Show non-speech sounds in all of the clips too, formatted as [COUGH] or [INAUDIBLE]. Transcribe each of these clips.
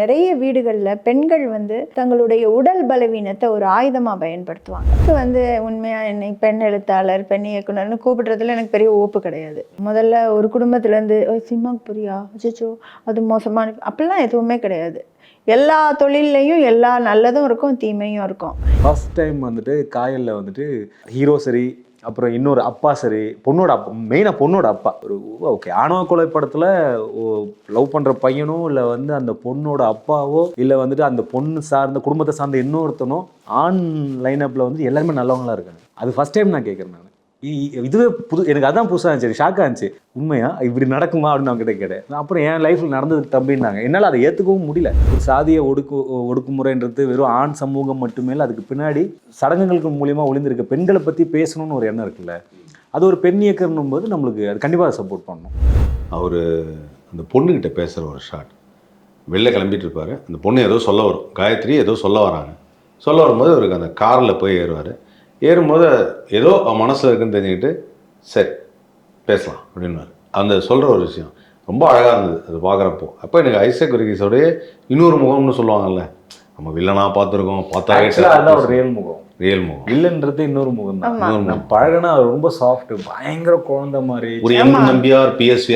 நிறைய வீடுகளில் பெண்கள் வந்து தங்களுடைய உடல் பலவீனத்தை ஒரு ஆயுதமாக பயன்படுத்துவாங்க. இது வந்து உண்மையாக என்னை பெண் எழுத்தாளர் பெண் இயக்குனர்னு கூப்பிடுறதுல எனக்கு பெரிய ஓப்பு கிடையாது. முதல்ல ஒரு குடும்பத்துலேருந்து சிம்மாக்கு புரியா அச்சோ அது மோசமான அப்படிலாம் எதுவுமே கிடையாது. எல்லா தொழில்லையும் எல்லா நல்லதும் இருக்கும் தீமையும் இருக்கும். ஃபர்ஸ்ட் டைம் வந்துட்டு காயலில் வந்துட்டு ஹீரோ சரி அப்புறம் இன்னொரு அப்பா சரி பொண்ணோட அப்பா மெயினாக பொண்ணோட அப்பா. ஒரு ஓகே ஆணவ கொலை படத்தில் லவ் பண்ணுற பையனோ இல்லை வந்து அந்த பொண்ணோட அப்பாவோ இல்லை வந்துட்டு அந்த பொண்ணு சார்ந்த குடும்பத்தை சார்ந்த இன்னொருத்தனோ ஆண் லைனப்பில் வந்து எல்லாருமே நல்லவங்களாக இருக்காங்க. அது ஃபஸ்ட் டைம் நான் கேட்குறேன் நான். இதுவே புது எனக்கு அதான் புதுசாக இருந்துச்சு ஷாக்காக இருந்துச்சு. உண்மையா? இப்படி நடக்குமா? அப்படின்னு அவங்க கிட்ட கேட்டேன். நான் அப்புறம் என் லைஃப்பில் நடந்தது தம்பின்னாங்க என்னால் அதை ஏற்றுக்கவும் முடியல. ஒரு சாதிய ஒடுக்கு ஒடுக்குமுறைன்றது வெறும் ஆண் சமூகம் மட்டுமே இல்லை அதுக்கு பின்னாடி சடங்குகளுக்கு மூலியமாக ஒளிந்திருக்க பெண்களை பற்றி பேசணும்னு ஒரு எண்ணம் இருக்குல்ல. அது ஒரு பெண் இயக்கணும் போது நம்மளுக்கு அது கண்டிப்பாக சப்போர்ட் பண்ணணும் அவர் அந்த பொண்ணுக்கிட்ட பேசுகிற ஒரு ஷாட் வெளில கிளம்பிட்டு இருப்பாரு. அந்த பொண்ணு ஏதோ சொல்ல வரும். காயத்ரி ஏதோ சொல்ல வராங்க. சொல்ல வரும்போது அவருக்கு அந்த காரில் போய் ஏறுவார். ஏறும்போது ஏதோ அவன் மனசில் இருக்குன்னு தெரிஞ்சுக்கிட்டு சரி பேசலாம் அப்படின்வார் அந்த சொல்கிற ஒரு விஷயம். ரொம்ப அழகாக இருந்தது அது பார்க்குறப்போ அப்போ எனக்கு ஐசக் குருகிஸோடைய இன்னொரு முகம்னு சொல்லுவாங்கல்ல நம்ம வில்லனாக பார்த்துருக்கோம் ஆக்சுவலாக அதுதான் ஒரு பார்த்தா ரியல் முகம். ரியல் முகம். இல்லைன்றது இன்னொரு முகம் தான். ஆமா. இன்னொரு முகம் பழகினா அவர் ரொம்ப சாஃப்ட் பயங்கர குழந்தை மாதிரி. ஒரு எம் நம்பியார் பிஎஸ்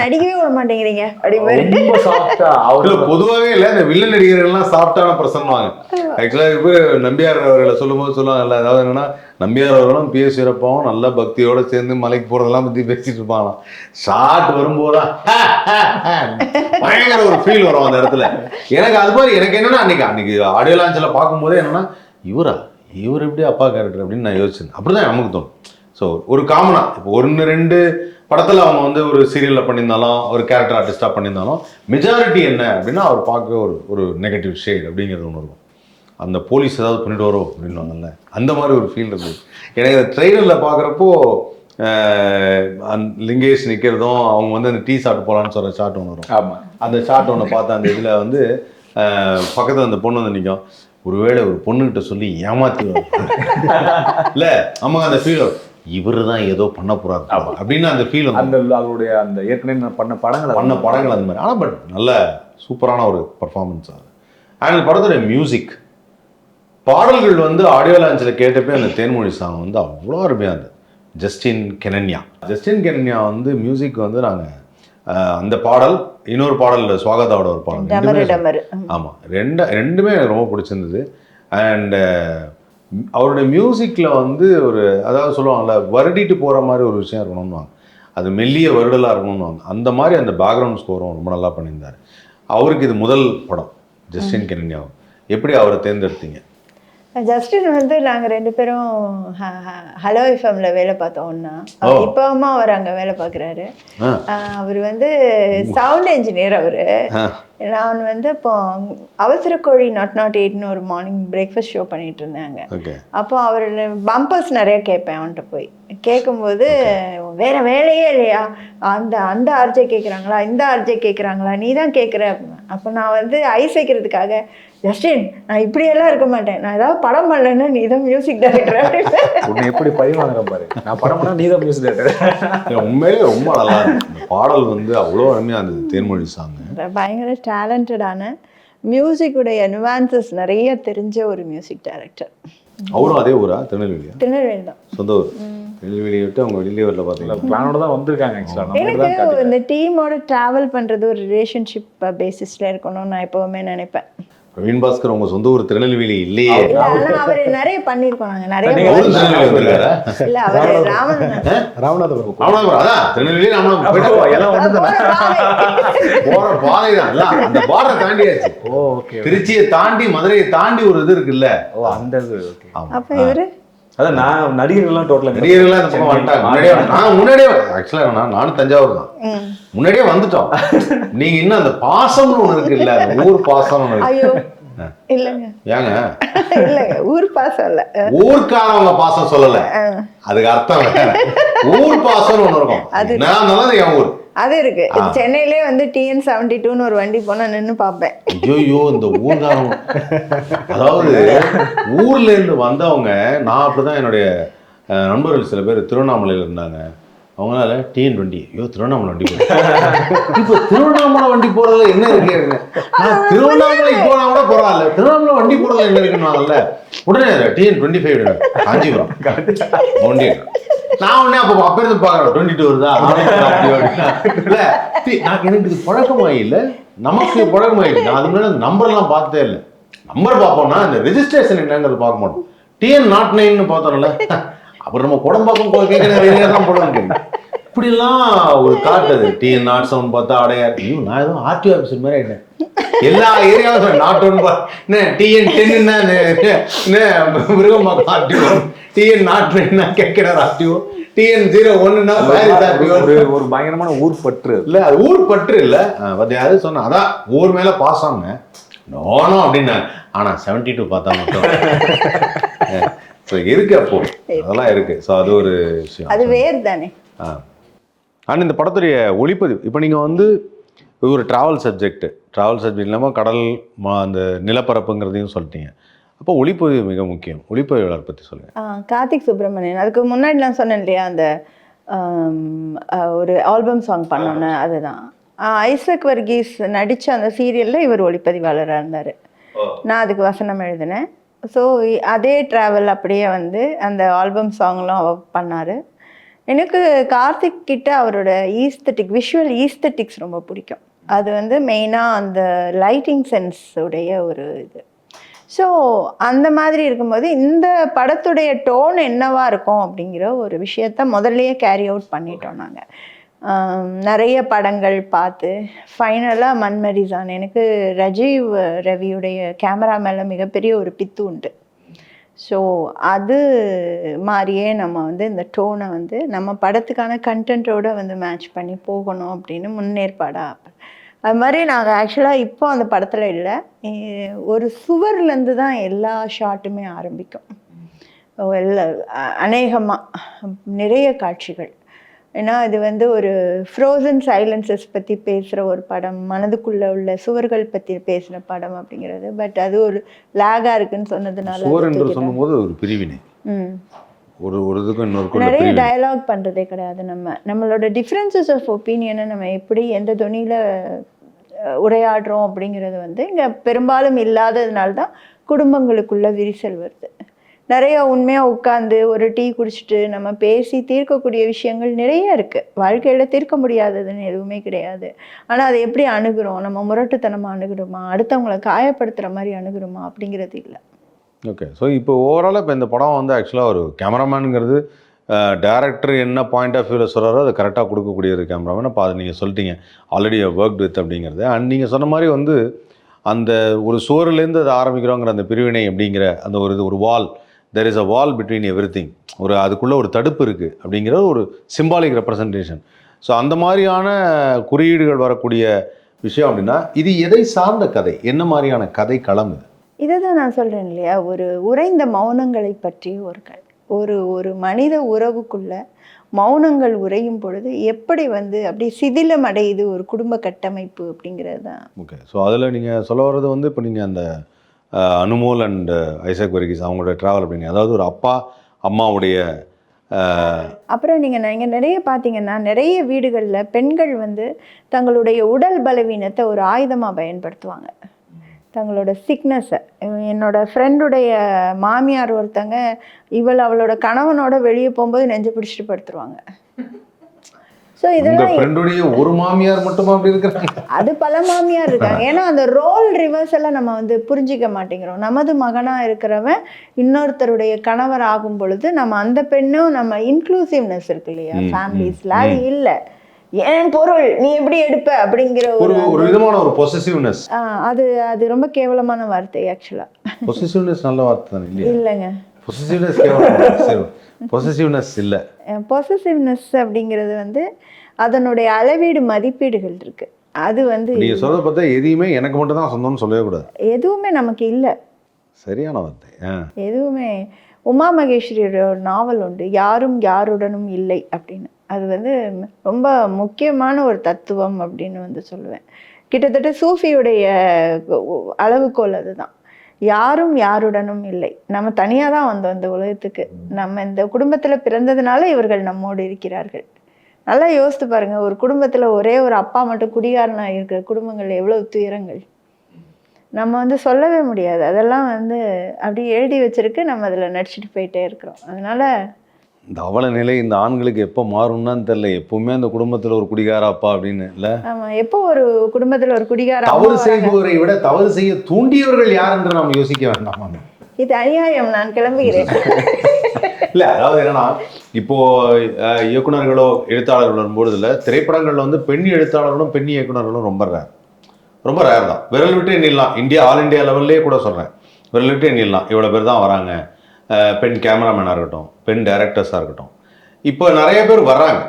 நடிக்கவே விட மாட்டேங்கிறீங்க அப்படி மாதிரி ரொம்ப சாஃப்டா அவர் பொதுவாகவே இல்லை இந்த வில்லன் நடிகர்கள்லாம் சாஃப்டான பர்சன்வாங்க ஆக்சுவலாக இப்போ நம்பியார் அவர்களை சொல்லும்போது எல்லாம் அதாவது என்னன்னா நம்பியார் அவர்களும் பிஎஸ் வீரப்பாவும் நல்ல பக்தியோட சேர்ந்து மலைக்கு போகிறதெல்லாம் பற்றி பேசிட்டு இருப்பாங்களாம். ஷார்ட் வரும்போதா பயங்கர ஒரு ஃபீல் வரும் அந்த இடத்துல. எனக்கு அது மாதிரி எனக்கு என்னன்னா அன்னைக்கு அன்னைக்கு ஆடியோ லான்ச்சில் பார்க்கும்போதே என்னன்னா இவரா? இவர் எப்படி அப்பா கேரக்டர் அப்படின்னு நான் யோசிச்சேன். அப்படிதான் நமக்கு தோணும். ஸோ ஒரு காமனா இப்போ ஒன்று ரெண்டு படத்தில் அவங்க வந்து ஒரு சீரியலில் பண்ணியிருந்தாலும் ஒரு கேரக்டர் ஆர்டிஸ்டாக பண்ணியிருந்தாலும் மெஜாரிட்டி என்ன அப்படின்னா அவர் பார்க்க ஒரு ஒரு நெகட்டிவ் ஷேட் அப்படிங்கிறது ஒன்று இருக்கும். அந்த போலீஸ் ஏதாவது பண்ணிட்டு வரோம் அப்படின்வாங்கல்ல அந்த மாதிரி ஒரு ஃபீல் இருந்தது. எனக்கு இந்த ட்ரெயிலரில் பார்க்குறப்போ லிங்கேஷ் நிற்கிறதும் அவங்க வந்து அந்த டீ சாப்பிட்டு போகலான்னு சொல்கிற ஷாட் ஒன்று வரும். ஆமா. அந்த ஷாட் ஒன்று பார்த்தா அந்த இதில் வந்து பக்கத்தில் அந்த பொண்ணு வந்து நிற்கும் ஒருவேளை ஒரு பொண்ணுகிட்ட சொல்லி ஏமாத்தி இல்லை ஆமாங்க அந்த ஃபீல் இவர் தான் ஏதோ பண்ண போறாரு. அப்படின்னு அந்த ஃபீல் அந்த அவருடைய அந்த ஏற்கனவே பண்ண படங்கள் பண்ண படங்கள் அந்த மாதிரி. ஆனால் பட் நல்ல சூப்பரான ஒரு பர்ஃபார்மன்ஸ் அது. அண்ட் படத்தோட மியூசிக் பாடல்கள் வந்து ஆடியோ லான்ச்சில் கேட்டப்பே அந்த தேன்மொழி சாங் வந்து அவ்வளோ அருமையாக இருந்தது. ஜஸ்டின் கெனன்யா ஜஸ்டின் கெனன்யா வந்து மியூசிக் வந்து நாங்கள் அந்த பாடல் இன்னொரு பாடல் சுவாகதாவோட ஒரு பாடல். ஆமாம் ரெண்டு ரெண்டுமே எனக்கு ரொம்ப பிடிச்சிருந்தது. அண்ட் அவருடைய மியூசிக்கில் வந்து ஒரு அதாவது சொல்லுவாங்கல்ல வருடிட்டு போகிற மாதிரி ஒரு விஷயம் இருக்கணும்னுவாங்க அது மெல்லிய வருடலாக இருக்கணும்னுவாங்க அந்த மாதிரி அந்த பேக்ரவுண்ட் ஸ்கோரும் ரொம்ப நல்லா பண்ணியிருந்தார். அவருக்கு இது முதல் படம் ஜஸ்டின் கெனன்யாவும் எப்படி அவரை தேர்ந்தெடுத்தீங்க? ஜஸ்டின் வந்து நாங்க ரெண்டு பேரும் ஹலோ எஃப்எம்ல வேலை பார்த்தோம் ஒண்ணா. ஓ. இப்போமா அவர் அங்க வேலை பார்க்குறாரு. அவர் வந்து சவுண்ட் இன்ஜினியர் அவரு. நான் வந்து இப்போ அவசர கோழி நாட் நாட் எயிட்னு ஒரு மார்னிங் பிரேக்ஃபாஸ்ட் ஷோ பண்ணிட்டு இருந்தாங்க. அப்போ அவர் பம்பர்ஸ் நிறைய கேட்பேன் அவன்கிட்ட போய். கேட்கும்போது வேற வேலையே இல்லையா? அந்த அந்த ஆர்ஜே கேட்குறாங்களா? இந்த ஆர்ஜே கேட்குறாங்களா? நீ தான் கேட்குற. அப்போ நான் வந்து ஐஸ் வைக்கிறதுக்காக ஜஸ்டின் நான் இப்படியெல்லாம் இருக்க மாட்டேன். நான் ஏதாவது படம் பண்ணலன்னா நீ தான் மியூசிக் டைரக்டர் உன்னை எப்படி பழி வாங்குற பாரு. நான் படம் பண்ணா நீ தான் மியூசிக் டேரக்டர் உண்மையிலே ரொம்ப நல்லா இந்த பாடல் வந்து அவ்வளோ அருமையாக இருந்தது தேன்மொழி சாங் பயங்கர டேலண்டடான மியூசிக்குடைய நுவான்சஸ் நிறைய தெரிஞ்ச ஒரு மியூசிக் டைரக்டர் அவரும் அதே ஊரா? திருநெல்வேலியா? திருநெல்வேலி தான். சொந்த ஊர்? திருநெல்வேலியை விட்டு அவங்க வெளியூரில் பார்த்தீங்கன்னா பிளானோட தான் வந்திருக்காங்க ஆக்சுவலா நம்ம எனக்கு இந்த டீமோட டிராவல் பண்றது ஒரு ரிலேஷன்ஷிப் பேசிஸ்ல இருக்கணும்னு நான் எப்பவுமே நினைப்பேன். பிரவீன் பாஸ்கர் உங்க சொந்த ஊர் திருநெல்வேலி இல்லையே. அவர் நிறைய பண்ணிருக்கோம் நாங்க நிறைய இல்ல அவர் ராமன் ராமநாதபுரம். ராமநாதபுரம். அதான் திருநெல்வேலி ராமநாதபுரம். போயிட்டு ஓ, எல்லாம் ஒன்று போற பாதை. தான் அந்த பார்டர் தாண்டியாச்சு. ஓ ஓகே திருச்சியை தாண்டி மதுரையை தாண்டி ஒரு இது இருக்குல்ல? ஓ அந்த இது ஓகே. ஆமா. அப்ப இவரு? அதான் நான் நடிகர்கள்லாம் டோட்டலாக நடிகர்கள்லாம் இந்த பக்கம் வந்துட்டாங்க. முன்னாடியே நான் முன்னாடியே ஆக்சுவலா நான் நானும் தஞ்சாவூர் தான். முன்னாடியே வந்துட்டோம். நீங்க இன்னும் அந்த பாசம்னு ஒண்ணு இருக்கு இல்ல அந்த ஊர் பாசம்னு ஒண்ணு இருக்கு. ஐயோ. இல்லங்க. ஏங்க? இல்லங்க ஊர் பாசம் இல்ல. ஊர்க்காரவங்க பாசம் சொல்லல. அதுக்கு அர்த்தம் ஊர் பாசம்னு ஒண்ணு இருக்கும். இருந்தாலும் அது என் ஊர். அது இருக்கு. சென்னையிலே வந்து டிஎன் செவன்டி டூன்னு ஒரு வண்டி போனா நின்னு பார்ப்பேன் ஐயோ இந்த ஊர்காரங்க அதாவது ஊர்ல இருந்து வந்தவங்க நான் அப்படிதான் என்னுடைய நண்பர்கள் சில பேர் திருவண்ணாமலையில இருந்தாங்க. அவங்களால டிஎன் டுவெண்ட்டி ஐயோ திருவண்ணாமலை வண்டி [LAUGHS] இப்போ திருவண்ணாமலை வண்டி போறதுல என்ன இருக்கு? நான் திருவண்ணாமலை போனா கூட பரவாயில்ல. திருவண்ணாமலை வண்டி போறதுல என்ன இருக்குன்னாங்கல்ல உடனே டிஎன் டுவெண்ட்டி ஃபைவ் காஞ்சிபுரம். வண்டி நான் உடனே அப்போ அப்ப இருந்து பாக்குறேன் டுவெண்ட்டி டூ வருதா. இல்ல நான் எனக்கு இது பழக்கமாயி இல்ல. நமக்கு பழக்கமாயிடுச்சு நான் அது முன்னாடி நம்பர்லாம் பார்த்தே இல்லை. நம்பர் பார்ப்போம்னா இந்த ரெஜிஸ்ட்ரேஷன் என்னங்கிறது பார்க்க மாட்டோம். டிஎன் நாட் நைன்னு பார்த்தோம்ல. அப்புறம் நம்ம குடம்பாக்கம் போய் கேட்குற தான் போடுவாங்க இப்படிலாம் ஒரு காட்டுது டிஎன் நாட் செவன் பார்த்தா அடையா ஐயோ நான் எதுவும் ஆர்டிஓ ஆஃபீஸர் மாதிரி ஆயிட்டேன். எல்லா ஏரியாவும் நாட் ஒன் என்ன டிஎன் டென் என்ன Mirugambakkam RTO TN naught nine கேட்கிறார் ஆர்டிஓ டிஎன் ஜீரோ ஒன்னுனா பாரிஸ் ஆர்டிஓ ஒரு ஒரு பயங்கரமான ஊர் பற்று. அது. இல்ல அது ஊர் பற்று இல்ல. யாரு சொன்னா அதான் ஊர் மேல பாஸ் ஆகுங்க நோனோ அப்படின்னு ஆனா செவன்டி டூ பார்த்தா மட்டும். [LAUGHS] ஸோ இருக்கு அப்போ. அதெல்லாம் இருக்கு. ஸோ அது ஒரு விஷயம். அது வேர் தானே அண்ட் இந்த படத்துடைய ஒளிப்பதிவு. இப்போ நீங்கள் வந்து இது ஒரு ட்ராவல் சப்ஜெக்ட் ட்ராவல் சப்ஜெக்ட் இல்லாமல் கடல் ம- அந்த நிலப்பரப்புங்கிறதையும் சொல்லிட்டீங்க. அப்போ ஒளிப்பதிவு மிக முக்கியம். ஒளிப்பதிவாளர் பற்றி சொல்லுங்கள் ஆ, கார்த்திக் சுப்ரமணியன் அதுக்கு முன்னாடி நான் சொன்னேன் இல்லையா அந்த ஆ, ஒரு ஆல்பம் சாங் பண்ணோன்னு அதுதான். ஆ, ஐசக் வர்கீஸ் நடித்த அந்த சீரியலில் இவர் ஒளிப்பதிவாளராக இருந்தார். நான் அதுக்கு வசனம் எழுதினேன். ஸோ அதே ட்ராவல் அப்படியே வந்து அந்த ஆல்பம் சாங்லாம் அவர் பண்ணார். எனக்கு கார்த்திக் கிட்ட அவரோட ஈஸ்தட்டிக் விஷுவல் ஈஸ்தட்டிக்ஸ் ரொம்ப பிடிக்கும். அது வந்து மெயினாக அந்த லைட்டிங் சென்ஸ் உடைய ஒரு இது. ஸோ அந்த மாதிரி இருக்கும்போது இந்த படத்துடைய டோன் என்னவாக இருக்கும் அப்படிங்கிற ஒரு விஷயத்த முதல்லையே கேரி அவுட் பண்ணிட்டோம் நாங்கள் நிறைய படங்கள் பார்த்து ஃபைனலாக மன்மரிசான் எனக்கு ரஜீவ் ரவியுடைய கேமரா மேலே மிகப்பெரிய ஒரு பித்து உண்டு. ஸோ அது மாதிரியே நம்ம வந்து இந்த டோனை வந்து நம்ம படத்துக்கான கண்டென்ட்டோடு வந்து மேட்ச் பண்ணி போகணும் அப்படின்னு முன்னேற்பாடாக அது மாதிரி நாங்கள் ஆக்சுவலாக இப்போ அந்த படத்தில் இல்லை. ஒரு சுவர்லேருந்து தான் எல்லா ஷாட்டுமே ஆரம்பிக்கும். எல்லா அநேகமாக நிறைய காட்சிகள். ஏன்னா இது வந்து ஒரு ஃப்ரோசன் சைலன்சஸ் பற்றி பேசுகிற ஒரு படம் மனதுக்குள்ளே உள்ள சுவர்கள் பற்றி பேசுகிற படம் அப்படிங்கிறது. பட் அது ஒரு லேகாக இருக்குன்னு சொன்னதுனால சுவர் என்று. சொல்லும்போது ஒரு பிரிவினை. ஒரு ஒரு இதுக்கும் உள்ள நிறைய டயலாக் பண்ணுறதே கிடையாது நம்ம. நம்மளோட டிஃப்ரென்சஸ் ஆஃப் ஒப்பீனியனை நம்ம எப்படி எந்த துணியில் உரையாடுறோம் அப்படிங்கிறது வந்து இங்கே பெரும்பாலும் இல்லாததுனால தான் குடும்பங்களுக்குள்ள விரிசல் வருது. நிறைய உண்மையாக உட்காந்து ஒரு டீ குடிச்சிட்டு நம்ம பேசி தீர்க்கக்கூடிய விஷயங்கள் நிறைய இருக்குது வாழ்க்கையில் தீர்க்க முடியாததுன்னு எதுவுமே கிடையாது. ஆனால் அதை எப்படி அணுகிறோம்? நம்ம முரட்டுத்தனமாக அணுகிறோமா? அடுத்தவங்களை காயப்படுத்துகிற மாதிரி அணுகிறோமா? அப்படிங்கிறது இல்லை. ஓகே. ஸோ இப்போ ஓவராலாக இப்போ இந்த படம் வந்து ஆக்சுவலாக ஒரு கேமராமேனுங்கிறது டேரக்டர் என்ன பாயிண்ட் ஆஃப் வியூவில் சொல்கிறாரோ அதை கரெக்டாக கொடுக்கக்கூடிய ஒரு கேமராமேன் அப்போ அதை நீங்கள் சொல்லிட்டீங்க. ஆல்ரெடி ஒர்க் வித் அப்படிங்கிறது. அண்ட் நீங்கள் சொன்ன மாதிரி வந்து அந்த ஒரு சுவர்லேருந்து அதை ஆரம்பிக்கிறோங்கிற அந்த பிரிவினை அப்படிங்கிற அந்த ஒரு இது ஒரு wall there is a wall between everything ஒரு அதுக்குள்ளே ஒரு தடுப்பு இருக்குது அப்படிங்கிற ஒரு சிம்பாலிக் ரெப்ரசன்டேஷன் ஸோ அந்த மாதிரியான குறியீடுகள் வரக்கூடிய விஷயம் அப்படின்னா இது எதை சார்ந்த கதை? என்ன மாதிரியான கதை களம் இது? இதை தான் நான் சொல்கிறேன் இல்லையா? ஒரு உறைந்த மௌனங்களை பற்றி ஒரு க ஒரு ஒரு மனித உறவுக்குள்ள மௌனங்கள் உறையும் பொழுது எப்படி வந்து அப்படி சிதிலம் அடையுது ஒரு குடும்ப கட்டமைப்பு அப்படிங்கிறது தான் ஓகே ஸோ அதில் நீங்கள் சொல்ல வர்றது வந்து இப்போ நீங்கள் அந்த அனுமோல் அண்ட் ஐசக் வர்கீஸ் அவங்களோட ட்ராவல் அப்படிங்க அதாவது ஒரு அப்பா அம்மாவுடைய அப்புறம் நீங்கள் நீங்கள் நிறைய பார்த்தீங்கன்னா நிறைய வீடுகளில் பெண்கள் வந்து தங்களுடைய உடல் பலவீனத்தை ஒரு ஆயுதமாக பயன்படுத்துவாங்க. தங்களோட சிக்னஸை என்னோட ஃப்ரெண்டுடைய மாமியார் ஒருத்தங்க இவள் அவளோட கணவனோட வெளியே போகும்போது நெஞ்சு பிடிச்சிட்டு படுத்துருவாங்க. ஸோ இதெல்லாம் ஃப்ரெண்டுடைய ஒரு மாமியார் மட்டுமா அப்படி இருக்கிறாங்க? அது பல மாமியார் இருக்காங்க. ஏன்னா அந்த ரோல் ரிவர்சலை நம்ம வந்து புரிஞ்சிக்க மாட்டேங்கிறோம். நமது மகனா இருக்கிறவன் இன்னொருத்தருடைய கணவர் ஆகும் பொழுது நம்ம அந்த பெண்ணும் நம்ம இன்க்ளூசிவ்னஸ் இருக்கு இல்லையா? ஃபேமிலிஸ்ல அது இல்லை. என் பொருள்? நீ எப்படி எடுப்ப? அப்படிங்கிற ஒரு ஒரு விதமான ஒரு பொசசிவ்னஸ் அது அது ரொம்ப கேவலமான வார்த்தை ஆக்சுவலா பொசசிவ்னஸ் நல்ல வார்த்தை தானே இல்லைங்க. பொசசிவ்னஸ் பொசசிவ்னஸ் இல்லை. பொசசிவ்னஸ் அப்படிங்கிறது வந்து அதனுடைய அளவீடு மதிப்பீடுகள் இருக்கு. அது வந்து நீங்க சொல்றத பார்த்தா எதையுமே எனக்கு மட்டும் தான் சொந்தம்னு சொல்லவே கூடாது. எதுவுமே நமக்கு இல்லை. சரியான வார்த்தை எதுவுமே உமா மகேஸ்வரியோட ஒரு நாவல் உண்டு யாரும் யாருடனும் இல்லை அப்படின்னு. அது வந்து ரொம்ப முக்கியமான ஒரு தத்துவம் அப்படின்னு வந்து சொல்லுவேன். கிட்டத்தட்ட சூஃபியுடைய அளவுகோல் அதுதான். யாரும் யாருடனும் இல்லை. நம்ம தனியாக தான் வந்தோம் இந்த உலகத்துக்கு. நம்ம இந்த குடும்பத்தில் பிறந்ததுனால இவர்கள் நம்மோடு இருக்கிறார்கள். நல்லா யோசித்து பாருங்கள் ஒரு குடும்பத்தில் ஒரே ஒரு அப்பா மட்டும் குடிகாரனாக இருக்கிற குடும்பங்கள் எவ்வளோ துயரங்கள். நம்ம வந்து சொல்லவே முடியாது. அதெல்லாம் வந்து அப்படியே எழுதி வச்சிருக்கு நம்ம அதில் நடிச்சிட்டு போயிட்டே இருக்கிறோம். அதனால் இந்த அவல நிலை இந்த ஆண்களுக்கு எப்போ மாறும்னு தெரியல. எப்பவுமே அந்த குடும்பத்துல ஒரு குடிகார அப்பா அப்படின்னு இல்ல? நம்ம எப்போ ஒரு குடும்பத்தில் ஒரு குடிகார தவறு செய்பவரை விட தவறு செய்ய தூண்டியவர்கள் யார் என்று நாம் யோசிக்க வேண்டாமா? இது அநியாயம் நான் கிளம்புகிறேன். [LAUGHS] இல்ல அதாவது என்னன்னா இப்போ அஹ், இயக்குனர்களோ எழுத்தாளர்களோ வரும்பொழுதுல திரைப்படங்கள்ல வந்து பெண் எழுத்தாளர்களும் பெண் இயக்குனர்களும் ரொம்ப ரேர் ரொம்ப ரேர் தான். விரல் விட்டு எண்ணிடலாம். இந்தியா ஆல் இந்தியா லெவல்லே கூட சொல்றேன். விரல் விட்டு எண்ணிடலாம். இவ்வளோ பேர் தான் வராங்க. பெண் கேமராமேனாக இருக்கட்டும் பெண் டைரக்டர்ஸாக இருக்கட்டும். இப்போ நிறைய பேர் வர்றாங்க.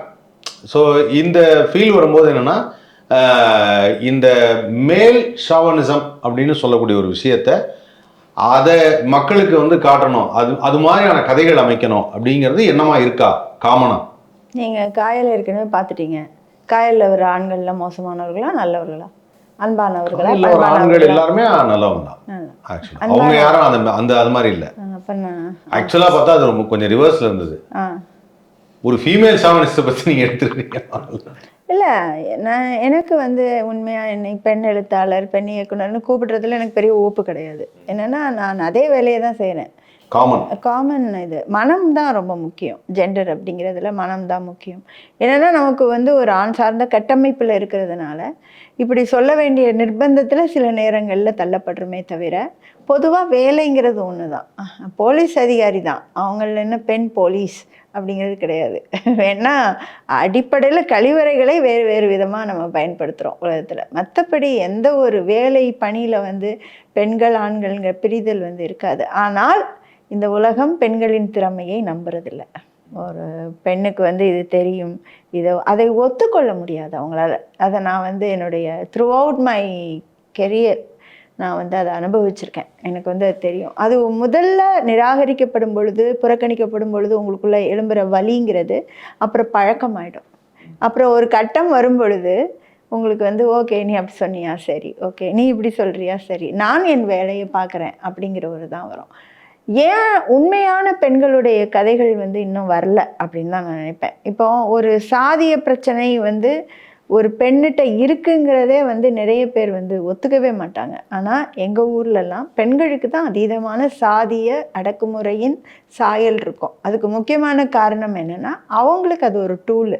ஸோ இந்த ஃபீல் வரும்போது என்னென்னா இந்த மேல் ஷாவனிசம் அப்படின்னு சொல்லக்கூடிய ஒரு விஷயத்த அதை மக்களுக்கு வந்து காட்டணும். அது அது மாதிரியான கதைகள் அமைக்கணும் அப்படிங்கிறது என்னமா இருக்கா? காமனா? நீங்கள் காயல் ஏற்கனவே பார்த்துட்டீங்க. காயலில் வர ஆண்கள்லாம் மோசமானவர்களா நல்லவர்களா? அன்பானவர்களா ஆண்கள்? எல்லாருமே நல்லவங்க தான். ஆக்சுவலா அவங்க யாரும் அந்த அந்த அது மாதிரி இல்லை. ஆக்சுவலா பார்த்தா அது ரொம்ப கொஞ்சம் ரிவர்ஸ்ல இருந்தது. ஒரு ஃபீமேல் ஷாவனிஸ்ட பத்தி நீங்க எடுத்துருக்கீங்க இல்லை நான் எனக்கு வந்து உண்மையாக என்னை பெண் எழுத்தாளர் பெண் இயக்குனர்னு கூப்பிடுறதுல எனக்கு பெரிய ஓப்பு கிடையாது. என்னென்னா நான் அதே வேலையை தான் செய்கிறேன் காமன் காமன் இது. மனம் தான் ரொம்ப முக்கியம். ஜெண்டர் அப்படிங்கிறதுல மனம் தான் முக்கியம். என்னென்னா நமக்கு வந்து ஒரு ஆண் சார்ந்த கட்டமைப்பில் இருக்கிறதுனால இப்படி சொல்ல வேண்டிய நிர்பந்தத்தில் சில நேரங்களில் தள்ளப்படுறோமே தவிர பொதுவாக வேலைங்கிறது ஒன்று தான் போலீஸ் அதிகாரி தான். அவங்கள என்ன பெண் போலீஸ் அப்படிங்கிறது கிடையாது. வேணா அடிப்படையில் கழிவறைகளை வேறு வேறு விதமாக நம்ம பயன்படுத்துகிறோம் உலகத்தில். மற்றபடி எந்த ஒரு வேலை பணியில் வந்து பெண்கள் ஆண்கள்ங்கிற பிரிதல் வந்து இருக்காது. ஆனால் இந்த உலகம் பெண்களின் திறமையை நம்புறதில்ல. ஒரு பெண்ணுக்கு வந்து இது தெரியும். இதை அதை ஒத்துக்கொள்ள முடியாது அவங்களால. அதை நான் வந்து என்னுடைய த்ரூ அவுட் மை கெரியர் நான் வந்து அதை அனுபவிச்சிருக்கேன். எனக்கு வந்து அது தெரியும். அது முதல்ல நிராகரிக்கப்படும் பொழுது புறக்கணிக்கப்படும் பொழுது உங்களுக்குள்ள எழும்புற வலிங்கிறது அப்புறம் பழக்கமாயிடும். அப்புறம் ஒரு கட்டம் வரும் பொழுது உங்களுக்கு வந்து ஓகே நீ அப்படி சொன்னியா? சரி ஓகே நீ இப்படி சொல்றியா? சரி நான் என் வேலையை பார்க்குறேன். அப்படிங்கிற ஒரு தான் வரும். ஏன் உண்மையான பெண்களுடைய கதைகள் வந்து இன்னும் வரல அப்படின்னு தான் நான் நினைப்பேன். இப்போ ஒரு சாதிய பிரச்சனை வந்து ஒரு பெண்ணிட்ட இருக்குங்கிறதே வந்து நிறைய பேர் வந்து ஒத்துக்கவே மாட்டாங்க. ஆனால் எங்கள் ஊர்லலாம் பெண்களுக்கு தான் அதீதமான சாதிய அடக்குமுறையின் சாயல் இருக்கும். அதுக்கு முக்கியமான காரணம் என்னென்னா அவங்களுக்கு அது ஒரு டூலு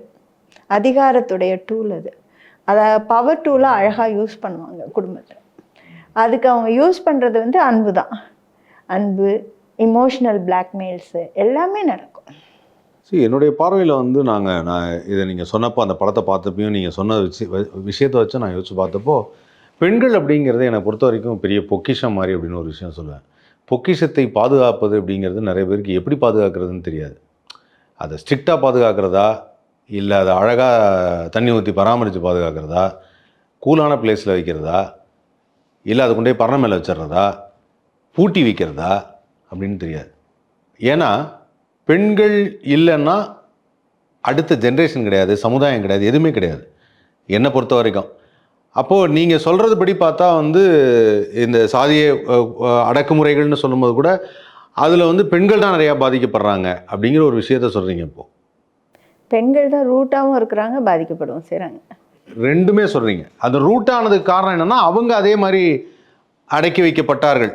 அதிகாரத்துடைய டூல் அது. அதை பவர் டூலாக அழகாக யூஸ் பண்ணுவாங்க குடும்பத்தில். அதுக்கு அவங்க யூஸ் பண்ணுறது வந்து அன்பு தான் அன்பு இமோஷனல் பிளாக்மெயில்ஸு எல்லாமே நடக்கும். சரி என்னுடைய பார்வையில் வந்து நாங்கள் நான் இதை நீங்கள் சொன்னப்போ அந்த படத்தை பார்த்தப்பையும் நீங்கள் சொன்ன விஷய விஷயத்தை வச்சு நான் யோசிச்சு பார்த்தப்போ பெண்கள் அப்படிங்கிறது என்னை பொறுத்த வரைக்கும் பெரிய பொக்கிஷம் மாதிரி அப்படின்னு ஒரு விஷயம் சொல்லுவேன். பொக்கிஷத்தை பாதுகாப்பது அப்படிங்கிறது நிறைய பேருக்கு எப்படி பாதுகாக்கிறதுன்னு தெரியாது. அதை ஸ்ட்ரிக்டாக பாதுகாக்கிறதா? இல்லை அதை அழகாக தண்ணி ஊற்றி பராமரித்து பாதுகாக்கிறதா? கூலான பிளேஸில் வைக்கிறதா? இல்லை அது கொண்டே பரணம் மேலே வச்சிடுறதா? பூட்டி வைக்கிறதா? அப்படின்னு தெரியாது. ஏன்னா பெண்கள் இல்லைன்னா அடுத்த ஜென்ரேஷன் கிடையாது சமுதாயம் கிடையாது எதுவுமே கிடையாது. என்னை பொறுத்த வரைக்கும். அப்போது நீங்கள் சொல்கிறது படி பார்த்தா வந்து இந்த சாதிய அடக்குமுறைகள்னு சொல்லும்போது கூட அதில் வந்து பெண்கள் தான் நிறையா பாதிக்கப்படுறாங்க அப்படிங்கிற ஒரு விஷயத்த சொல்கிறீங்க இப்போ. பெண்கள் தான் ரூட்டாகவும் இருக்கிறாங்க பாதிக்கப்படவும் செய்கிறாங்க ரெண்டுமே சொல்கிறீங்க அது ரூட் ஆனதுக்கு காரணம் என்னென்னா அவங்க அதே மாதிரி அடக்கி வைக்கப்பட்டார்கள்.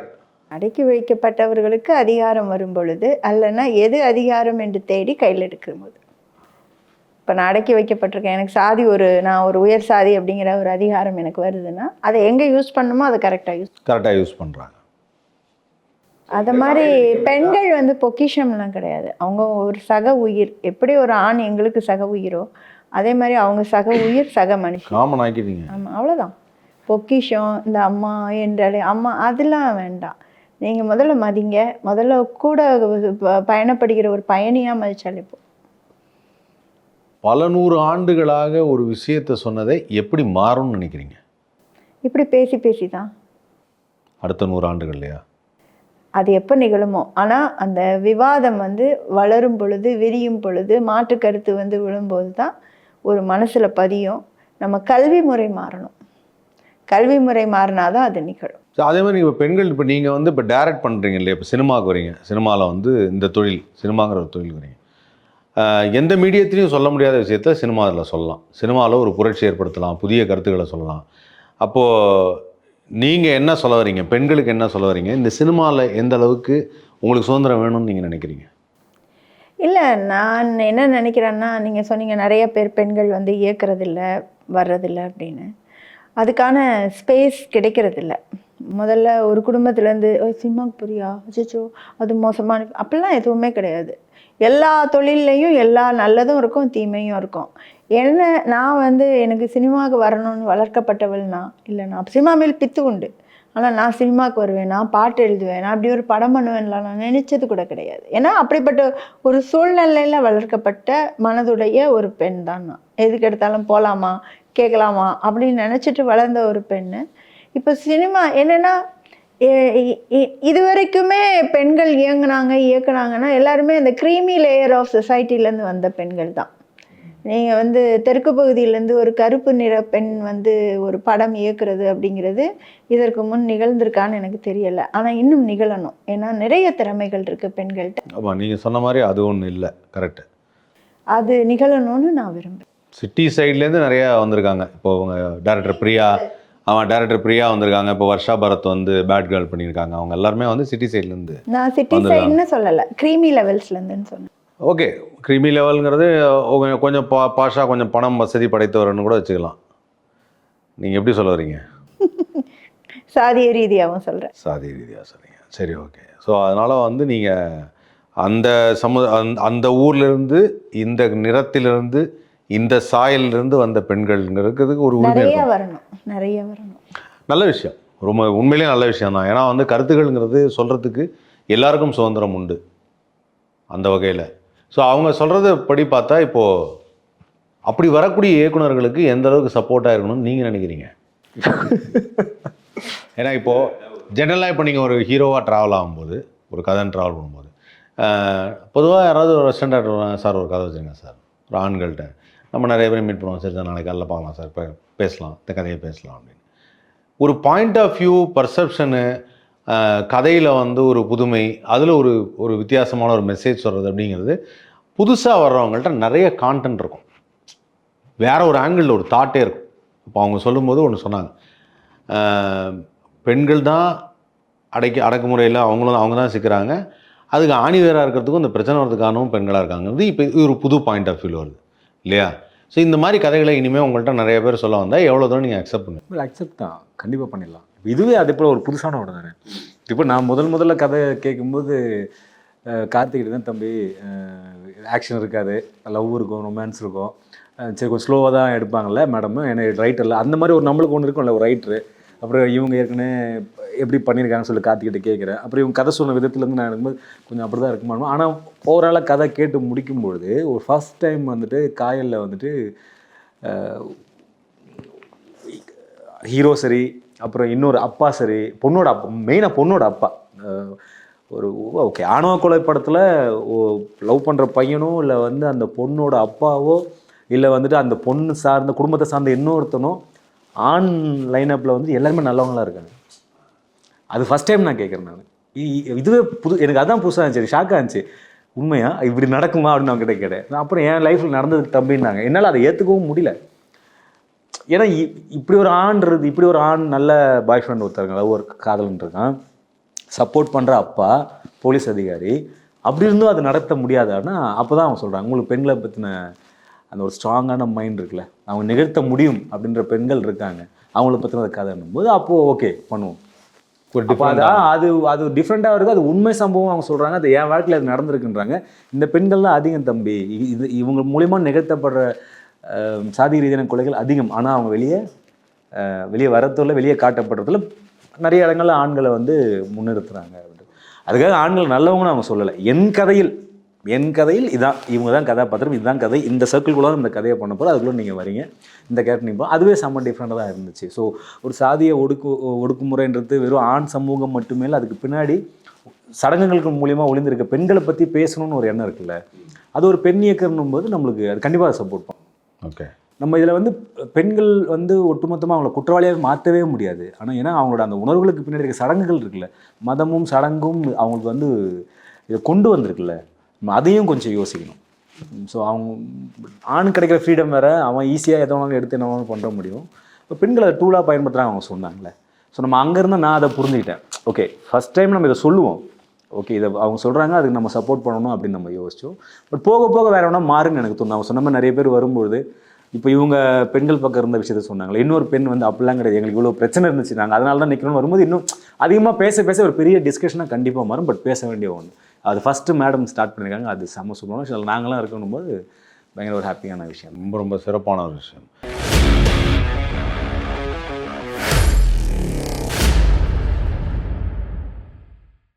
அடக்கி வைக்கப்பட்டவர்களுக்கு அதிகாரம் வரும் பொழுது அல்லனா எது அதிகாரம் என்று தேடி கையில் எடுக்கும் போது. இப்போ நான் அடக்கி வைக்கப்பட்டிருக்கேன். எனக்கு சாதி ஒரு நான் ஒரு உயர் சாதி அப்படிங்கிற ஒரு அதிகாரம் எனக்கு வருதுன்னா அதை எங்கே யூஸ் பண்ணணுமோ அதை கரெக்டாக யூஸ் கரெக்டாக யூஸ் பண்ணுறாங்க அது மாதிரி பெண்கள் வந்து பொக்கிஷம்லாம் கிடையாது. அவங்க ஒரு சக உயிர் எப்படி ஒரு ஆண் எங்களுக்கு சக உயிரோ அதே மாதிரி அவங்க சக உயிர் சக மனுஷன். ஆமாம் அவ்வளோதான் பொக்கிஷம் இந்த அம்மா என்றாலே அம்மா அதெல்லாம் வேண்டாம். நீங்கள் முதல்ல மதிங்க. முதல்ல கூட பயணப்படுகிற ஒரு பயணியாக மதிச்சாலே போ பல நூறு ஆண்டுகளாக ஒரு விஷயத்தை சொன்னதை எப்படி மாறும்னு நினைக்கிறீங்க? இப்படி பேசி பேசி தான். அடுத்த நூறு ஆண்டுகள்லையா? அது எப்போ நிகழுமோ. ஆனால் அந்த விவாதம் வந்து வளரும் பொழுது விரியும் பொழுது மாற்று கருத்து வந்து விழும்போது தான் ஒரு மனசில் பதியும். நம்ம கல்வி முறை மாறணும். கல்வி முறை மாறினாதான் அது நிகழும். ஸோ அதே மாதிரி இப்போ பெண்கள் இப்போ நீங்கள் வந்து இப்போ டைரக்ட் பண்ணுறீங்க இல்லையா? இப்போ சினிமாவுக்கு வரீங்க. சினிமாவில் வந்து இந்த தொழில் சினிமாங்கிற ஒரு தொழில் வரீங்க. எந்த மீடியத்திலையும் சொல்ல முடியாத விஷயத்த சினிமாவில் சொல்லலாம். சினிமாவில் ஒரு புரட்சி ஏற்படுத்தலாம் புதிய கருத்துக்களை சொல்லலாம். அப்போது நீங்கள் என்ன சொல்ல வரீங்க? பெண்களுக்கு என்ன சொல்ல வரீங்க? இந்த சினிமாவில் எந்த அளவுக்கு உங்களுக்கு சுதந்திரம் வேணும்னு நீங்கள் நினைக்கிறீங்க? இல்லை நான் என்ன நினைக்கிறேன்னா நீங்கள் சொன்னீங்க நிறைய பேர் பெண்கள் வந்து இயக்கிறதில்ல வர்றதில்ல அப்படின்னு. அதுக்கான ஸ்பேஸ் கிடைக்கிறதில்ல. முதல்ல ஒரு குடும்பத்துலேருந்து சினிமாக்கு புரியா அச்சோ அது மோசமான அப்படிலாம் எதுவுமே கிடையாது. எல்லா தொழில்லையும் எல்லா நல்லதும் இருக்கும் தீமையும் இருக்கும். என்ன நான் வந்து எனக்கு சினிமாவுக்கு வரணும்னு வளர்க்கப்பட்டவள்னா இல்லை நான் சினிமா மேல் பித்து உண்டு. ஆனால் நான் சினிமாவுக்கு வருவேன் நான் பாட்டு எழுதுவேன் நான் அப்படி ஒரு படம் பண்ணுவேன்லாம் நான் நினச்சது கூட கிடையாது. ஏன்னா அப்படிப்பட்ட ஒரு சூழ்நிலையில் வளர்க்கப்பட்ட மனதுடைய ஒரு பெண் தான் நான். எதுக்கு எடுத்தாலும் போகலாமா கேட்கலாமா அப்படின்னு நினச்சிட்டு வளர்ந்த ஒரு பெண்ணு. இப்போ சினிமா என்னென்னா இது வரைக்குமே பெண்கள் இயங்குனாங்க இயக்குனாங்கன்னா எல்லாருமே அந்த க்ரீமி லேயர் ஆஃப் சொசைட்டிலேருந்து வந்த பெண்கள் தான். நீங்கள் வந்து தெற்கு பகுதியிலேருந்து ஒரு கருப்பு நிற பெண் வந்து ஒரு படம் இயக்குறது அப்படிங்கிறது இதற்கு முன் நிகழ்ந்திருக்கான்னு எனக்கு தெரியலை. ஆனால் இன்னும் நிகழணும். ஏன்னா நிறைய திறமைகள் இருக்குது பெண்கள்கிட்ட ஆமாம் நீங்கள் சொன்ன மாதிரி அது ஒன்றும் இல்லை. கரெக்டு. அது நிகழணும்னு நான் விரும்புகிறேன் சிட்டி சைட்லேருந்து நிறையா வந்திருக்காங்க. இப்போ அவங்க டேரக்டர் பிரியா அவன் டேரக்டர் பிரியா வந்திருக்காங்க. இப்போ வர்ஷா பரத் வந்து பேட் கேர்ள் பண்ணியிருக்காங்க. அவங்க எல்லாருமே வந்து சிட்டி சைட்லேருந்து நான் சிட்டி. சைடுன்னு சொல்லலை. க்ரீமி லெவல்ஸ்லேருந்துன்னு சொன்னேன். ஓகே கிரிமி லெவலுங்கிறது கொஞ்சம் பா பாஷா கொஞ்சம் பணம் வசதி படைத்தவர்னு கூட வச்சுக்கலாம். நீங்கள் எப்படி சொல்ல வரீங்க? [LAUGHS] சாதிய ரீதியாகவும் சொல்கிறேன் சாதி ரீதியாக சொல்றீங்க. சரி ஓகே ஸோ அதனால் வந்து நீங்கள் அந்த சமு அந்த அந்த ஊர்லேருந்து இந்த நிறத்திலிருந்து இந்த சாயலிருந்து வந்த பெண்கள்ங்கிறதுக்கு ஒரு உரிமை நிறைய இருக்கும். வரணும். நிறைய வரணும். நல்ல விஷயம். ரொம்ப உண்மையிலேயே நல்ல விஷயம் தான். ஏன்னா வந்து கருத்துக்கள்ங்கிறது சொல்கிறதுக்கு எல்லாருக்கும் சுதந்திரம் உண்டு. அந்த வகையில். ஸோ அவங்க சொல்கிறத படி பார்த்தா இப்போது அப்படி வரக்கூடிய இயக்குனர்களுக்கு எந்த அளவுக்கு சப்போர்ட்டாக இருக்கணும்னு நீங்கள் நினைக்கிறீங்க? [LAUGHS] ஏன்னா இப்போது ஜென்ரலாக இப்போ நீங்கள் ஒரு ஹீரோவாக ட்ராவல் ஆகும்போது ஒரு கதைன்னு ட்ராவல் பண்ணும்போது பொதுவாக யாராவது ஒரு ரெஸ்டாரண்ட் சார் ஒரு கதை வச்சுருங்க சார். ஒரு ஆண்கள்கிட்ட நம்ம நிறைய பேர் மீட் பண்ணுவோம். சரி சார் நாளைக்கு காலைல பார்க்கலாம் சார். இப்போ பேசலாம். இந்த கதையை பேசலாம் அப்படின்னு. ஒரு பாயிண்ட் ஆஃப் வியூ பர்செப்ஷனு கதையில் வந்து ஒரு புதுமை அதில் ஒரு ஒரு வித்தியாசமான ஒரு மெசேஜ் சொல்கிறது அப்படிங்கிறது புதுசாக வர்றவங்கள்ட்ட நிறைய கான்டென்ட் இருக்கும். வேற ஒரு ஆங்கிளில் ஒரு தாட்டே இருக்கும். இப்போ அவங்க சொல்லும்போது ஒன்று சொன்னாங்க. பெண்கள் தான் அடைக்க அடக்குமுறையில் அவங்களும் அவங்க தான் சிக்கிறாங்க. அதுக்கு ஆணி வேறாக இருக்கிறதுக்கும் இந்த பிரச்சனை வரதுக்கானவும் பெண்களாக இருக்காங்கிறது இப்போ இது ஒரு புது பாயிண்ட் ஆஃப் வியூ வருது. இல்லையா? ஸோ இந்த மாதிரி கதைகளை இனிமேல் உங்கள்கிட்ட நிறைய பேர் சொல்ல வந்தால் எவ்வளோ தூரம் நீங்கள் அக்செப்ட் பண்ணுங்க அக்செப்ட் தான். கண்டிப்பாக பண்ணிடலாம். இதுவே அதே போல் ஒரு புதுசான படம் தானே இப்போ நான் முதல் முதல்ல கதை கேட்கும்போது அஹ், கார்த்திகிட்ட தான் தம்பி ஆக்ஷன் இருக்காது. லவ் இருக்கும் ரொமான்ஸ் இருக்கும். சரி கொஞ்சம் ஸ்லோவாக தான் எடுப்பாங்கல்ல மேடம் எனக்கு ரைட்டரில் அந்த மாதிரி ஒரு நம்மளுக்கு ஒன்று இருக்கும்ல ஒரு ரைட்ரு அப்புறம் இவங்க ஏற்கனவே எப்படி பண்ணியிருக்காங்கன்னு சொல்லி கார்த்திகிட்ட கேட்குறேன். அப்புறம் இவங்க கதை சொன்ன விதத்துலேருந்து நான் இருக்கும்போது கொஞ்சம் அப்படி தான் இருக்குமா? ஆனால் ஓவராலாக கதை கேட்டு முடிக்கும்பொழுது ஒரு ஃபர்ஸ்ட் டைம் வந்துட்டு காயலில் வந்துட்டு ஹீரோ சரி அப்புறம் இன்னொரு அப்பா சரி பொண்ணோட அப்பா மெயினாக பொண்ணோட அப்பா. ஒரு ஓகே ஆணவ கொலை படத்தில் லவ் பண்ணுற பையனோ இல்லை வந்து அந்த பொண்ணோட அப்பாவோ இல்லை வந்துட்டு அந்த பொண்ணு சார்ந்த குடும்பத்தை சார்ந்த இன்னொருத்தனோ ஆண் லைனப்பில் வந்து எல்லாருமே நல்லவங்களாக இருக்காங்க. அது ஃபஸ்ட் டைம் நான் கேட்குறேன் நான். இதுவே புது எனக்கு அதான் புதுசாக இருந்துச்சு ஷாக்காக இருந்துச்சு. உண்மையா? இப்படி நடக்குமா? அப்படின்னு அவங்க கிட்ட கேட்டேன். நான் அப்புறம் என் லைஃப்பில் நடந்தது தம்பின்னாங்க. என்னால் அதை ஏற்றுக்கவும் முடியல. ஏன்னா இப்படி ஒரு ஆண்றது இப்படி ஒரு ஆண் நல்ல பாய் ஃப்ரெண்ட் ஒருத்தருங்க ஒரு காதலன் இருக்கான். சப்போர்ட் பண்ணுற அப்பா போலீஸ் அதிகாரி. அப்படி இருந்தும் அது நடத்த முடியாதான்னா அப்போ தான் அவங்க சொல்கிறாங்க உங்களுக்கு பெண்களை பற்றின அந்த ஒரு ஸ்ட்ராங்கான மைண்ட் இருக்குல்ல அவங்க நிகழ்த்த முடியும் அப்படின்ற பெண்கள் இருக்காங்க. அவங்கள பற்றின கதைன்னும் போது அப்போது ஓகே பண்ணுவோம். அது அது டிஃப்ரெண்ட்டாக இருக்குது. அது உண்மை சம்பவம் அவங்க சொல்கிறாங்க அது என் வாழ்க்கையில் அது நடந்திருக்குன்றாங்க. இந்த பெண்கள் தான் அதிகம் தம்பி. இது இவங்க மூலியமாக நிகழ்த்தப்படுற சாதி ரீதியான கொலைகள் அதிகம். ஆனால் அவங்க வெளியே வெளியே வரத்துல வெளியே காட்டப்படுறதுல நிறைய இடங்கள்ல ஆண்களை வந்து முன்னிறுத்துறாங்க. அப்படின்ட்டு. அதுக்காக ஆண்கள் நல்லவங்கன்னு அவங்க சொல்லலை. என் கதையில் என் கதையில் இதான் இவங்க தான் கதாபாத்திரம் இதுதான் கதை. இந்த சர்க்கிள்குள்ள இந்த கதையை பண்ண போகிறோம் அதுக்குள்ளே நீங்கள் வரீங்க. இந்த கேரக்டர் நீங்கள் அதுவே செம்ம டிஃப்ரெண்ட்டாக தான் இருந்துச்சு. ஸோ ஒரு சாதிய ஒடுக்கு ஒடுக்குமுறைன்றது வெறும் ஆண் சமூகம் மட்டுமே இல்லை அதுக்கு பின்னாடி சடங்குகளுக்கு மூலியமா ஒளிந்திருக்க பெண்களை பற்றி பேசணும்னு ஒரு எண்ணம் இருக்குல்ல. அது ஒரு பெண் இயக்கம்னும் போது நம்மளுக்கு அது கண்டிப்பாக சப்போர்ட் பண்ணும். ஓகே நம்ம இதில் வந்து பெண்கள் வந்து ஒட்டுமொத்தமாக அவங்கள குற்றவாளியாக மாற்றவே முடியாது. ஆனால் ஏன்னா அவங்களோட அந்த உணர்வுகளுக்கு பின்னாடி இருக்க சடங்குகள் இருக்குல்ல மதமும் சடங்கும் அவங்களுக்கு வந்து இதை கொண்டு வந்திருக்குல்ல. அதையும் கொஞ்சம் யோசிக்கணும். ஸோ அவங்க ஆண் கிடைக்கிற ஃப்ரீடம் வேறு அவன் ஈஸியாக எதை வேணாலும் எடுத்து என்ன வேணாலும் பண்ணுற முடியும். இப்போ பெண்களை டூலாக பயன்படுத்துகிறாங்க அவங்க சொன்னாங்களே. ஸோ நம்ம அங்கேருந்து நான் அதை புரிஞ்சுக்கிட்டேன். ஓகே ஃபஸ்ட் டைம் நம்ம இதை சொல்லுவோம். ஓகே இதை அவங்க சொல்கிறாங்க அதுக்கு நம்ம சப்போர்ட் பண்ணணும் அப்படின்னு நம்ம யோசிச்சோம். பட் போக போக வேறு வேணா மாறுன்னு எனக்கு தோணும் அவங்க சொன்ன மாதிரி நிறைய பேர் வரும்பொழுது இப்போ இவங்க பெண்கள் பக்கம் இருந்த விஷயத்த சொன்னாங்களே. இன்னொரு பெண் வந்து அப்படிலாம் கிடையாது. எங்களுக்கு இவ்வளோ பிரச்சனை இருந்துச்சு. நாங்கள் அதனால தான் நிற்கணும்னு வரும்போது இன்னும் அதிகமாக பேச பேச ஒரு பெரிய டிஸ்கஷனாக கண்டிப்பாக மாறும். பட் பேச வேண்டிய ஒன்று அது ஃபஸ்ட்டு மேடம் ஸ்டார்ட் பண்ணியிருக்காங்க அது செம்ம சூப்பரான விஷயம். நாங்களாம் இருக்கணும் போது பயங்கர ஒரு ஹாப்பியான விஷயம். ரொம்ப ரொம்ப சிறப்பான ஒரு விஷயம்.